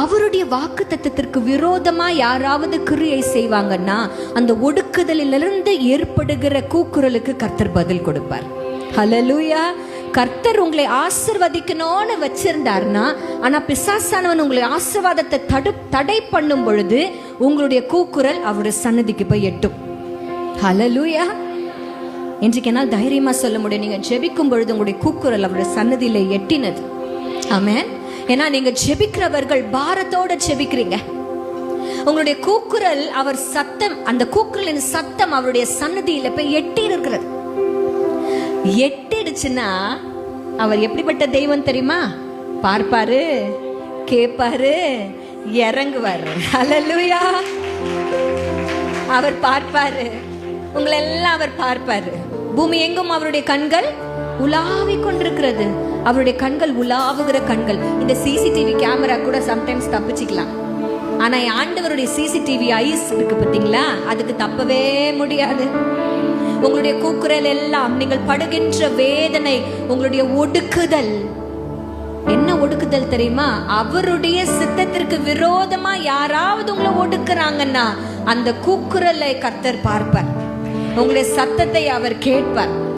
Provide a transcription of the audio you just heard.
அவருடைய வாக்கு தத்துவத்திற்கு விரோதமா யாராவது கிரியை செய்வாங்கன்னா அந்த ஒடுக்குதலிலிருந்து ஏற்படுகிற கூக்குரலுக்கு கர்த்தர் பதில் கொடுப்பார். ஹலலூயா கர்த்தர் உங்களை ஆசிர்வதிக்கணும்னு வச்சிருந்தார்னா ஆனா பிசாசானவன் உங்களை ஆசிர்வாதத்தை தடு தடை பண்ணும் பொழுது உங்களுடைய கூக்குரல் அவருடைய சன்னதிக்கு போய் எட்டும். ஹலலூயா இன்றைக்கு என்னால் தைரியமா சொல்ல முடியும். நீங்க ஜெபிக்கும் பொழுது உங்களுடைய கூக்குரல் அவருடைய சன்னதியில எட்டினது. ஆமேன் ஏன்னா நீங்க ஜெபிக்கிறவர்கள் பாரத்தோட ஜெபிக்கிறீங்க. உங்களுடைய கூக்குரல் அவர் சத்தம் அந்த கூக்குரலின் சத்தம் அவருடைய சன்னதியில போய் எட்டி இருக்கிறது. எட்டிடுச்சுன்னா அவர் எப்படிப்பட்ட தெய்வம் தெரியுமா? பார்ப்பாரு கேட்பாரு இறங்குவாரு. அலலுயா அவர் பார்ப்பாரு. உங்களை எல்லாம் அவர் பார்ப்பாரு. பூமி எங்கும் அவருடைய கண்கள்? உலாவிக் கொண்டிருக்கிறது அவருடைய கண்கள் உலாவுகிற கண்கள். இந்த சிசிடிவி கேமரா கூட சம்டைம்ஸ் தப்பிச்சுக்கலாம். ஆனா ஆண்டவருடைய சிசிடிவி ஐஸ் இருக்கு பார்த்தீங்களா? அதுக்கு தப்பவே முடியாது. உங்களுடைய கூக்குரல் எல்லாம் நீங்கள் படுகின்ற வேதனை உங்களுடைய ஒடுக்குதல். என்ன ஒடுக்குதல் தெரியுமா? அவருடைய சித்தத்திற்கு விரோதமா யாராவது உங்களை ஒடுக்குறாங்கன்னா அந்த கூக்குரலை கத்தர் பார்ப்பார். உங்களுடைய சத்தத்தை அவர் கேட்பார்.